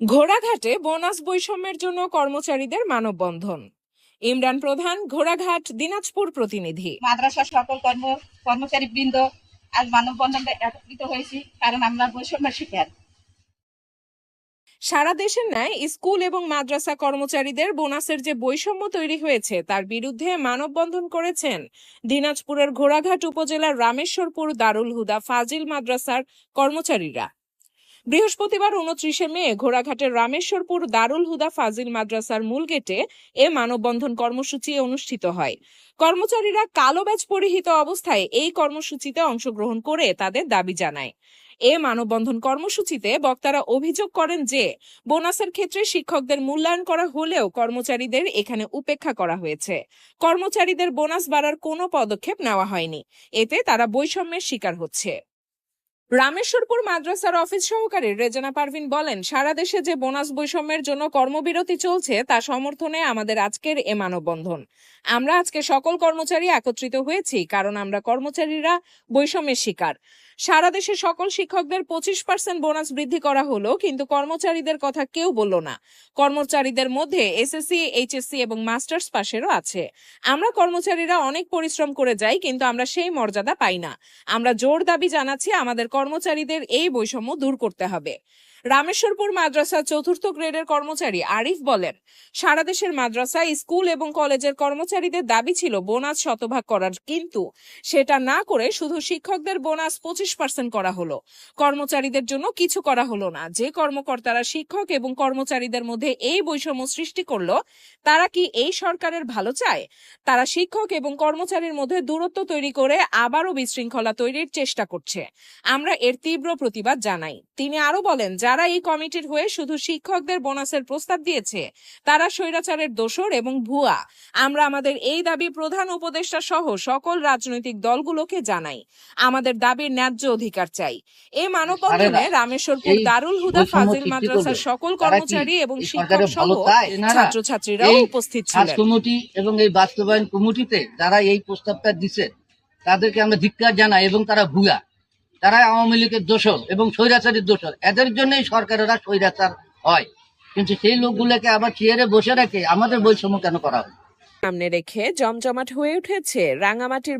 ঘোড়াঘাটে bonus বৈষম্যের জন্য কর্মচারীদের মানববন্ধন। ইমরান প্রধান ঘোড়াঘাট দিনাজপুর প্রতিনিধি। মাদ্রাসার সকল কর্ম কর্মচারী বৃন্দ আজ মানববন্ধনে একত্রিত হয়েছি কারণ আমরা বৈষম্যের শিকার। সারা দেশের ন্যায় স্কুল এবং মাদ্রাসা কর্মচারীদের বোনাসের যে বৈষম্য তৈরি হয়েছে তার বিরুদ্ধে মানববন্ধন করেছেন দিনাজপুরের ঘোড়াঘাট উপজেলার রামেশ্বরপুর দারুল হুদা ফাজিল মাদ্রাসার কর্মচারীরা। বৃহস্পতিবার উনত্রিশে মে ঘোড়াঘাটের রামেশ্বরপুর দারুল হুদা ফাজিল মাদ্রাসার মূল গেটে এ মানববন্ধন কর্মসূচি অনুষ্ঠিত হয়। কর্মচারীরা কালো ব্যাজ পরিহিত অবস্থায় এই কর্মসূচিতে অংশগ্রহণ করে তাদের দাবি জানায়। এ মানববন্ধন কর্মসূচিতে বক্তারা অভিযোগ করেন যে, বোনাসের ক্ষেত্রে শিক্ষকদের মূল্যায়ন করা হলেও কর্মচারীদের এখানে উপেক্ষা করা হয়েছে। কর্মচারীদের বোনাস বাড়ার কোনো পদক্ষেপ নেওয়া হয়নি। এতে তারা বৈষম্যের শিকার হচ্ছে। রামেশ্বরপুর মাদ্রাসার অফিস সহকারী রেজানা পারভিন বলেন, সারা দেশে যে বোনাস বৈষম্যের জন্য কর্মবিরতি চলছে, তা সমর্থনে আমাদের আজকের এ মানববন্ধন। আমরা আজকে সকল কর্মচারী একত্রিত হয়েছি, কারণ আমরা কর্মচারীরা বৈষম্যের শিকার। সারা দেশে সকল শিক্ষকদের পঁচিশ পার্সেন্ট বোনাস বৃদ্ধি করা হলো, কিন্তু কর্মচারীদের কথা কেউ বলল না। কর্মচারীদের মধ্যে এসএসসি, এইচএসসি এবং মাস্টার্স পাশেরও আছে। আমরা কর্মচারীরা অনেক পরিশ্রম করে যাই, কিন্তু আমরা সেই মর্যাদা পাই না। আমরা জোর দাবি জানাচ্ছি আমাদের কর্মচারীদের এই বৈষম্য দূর করতে হবে। রামেশ্বরপুর মাদ্রাসার চতুর্থ গ্রেডের কর্মচারী আরিফ বলেন, সারা দেশের মাদ্রাসা স্কুল এবং কলেজের কর্মচারীদের দাবি ছিল বোনাস শতভাগ করার, কিন্তু সেটা না করে শুধু শিক্ষকদের বোনাস পঁচিশ পার্সেন্ট করা হলো। কর্মচারীদের জন্য কিছু করা হলো না। যে কর্মকর্তারা শিক্ষক এবং কর্মচারীদের মধ্যে এই বৈষম্য সৃষ্টি করল, তারা কি এই সরকারের ভালো চায়? তারা শিক্ষক এবং কর্মচারীর মধ্যে দূরত্ব তৈরি করে আবারও বিশৃঙ্খলা তৈরির চেষ্টা করছে। আমরা এর তীব্র প্রতিবাদ জানাই। তিনি আরও বলেন যারা এই কমিটির হয়ে শুধু শিক্ষকদের বোনাসের প্রস্তাব দিয়েছে তারা স্বৈরাচারের দোষর এবং ভুয়া। আমরা আমাদের এই দাবি প্রধান উপদেষ্টা সহ সকল রাজনৈতিক দলগুলোকে জানাই। আমাদের দাবির ন্যায্য অধিকার চাই। এই মানববন্ধনে রামেশ্বরপুর দারুল হুদা ফাজিল মাদ্রাসার সকল কর্মচারী এবং শিক্ষক সহ ছাত্রছাত্রীরাও উপস্থিত ছিলেন। কমিটি এবং এই বাস্তবায়ন কমিটিতে যারা এই প্রস্তাবটা দিছে তাদেরকে আমরা ধিক্কার জানাই এবং তারা ভুয়া। তারা আওয়ামী লীগের দোষর এবং স্বৈরাচারের দোষর। এদের জন্যই সরকারেরা স্বৈরাচার হয়। কিন্তু সেই লোকগুলোকে আবার চেয়ারে বসে রেখে আমাদের বৈষম্য কেন করা হয় সামনে রেখে জমজমাট হয়ে উঠেছে রাঙামাটির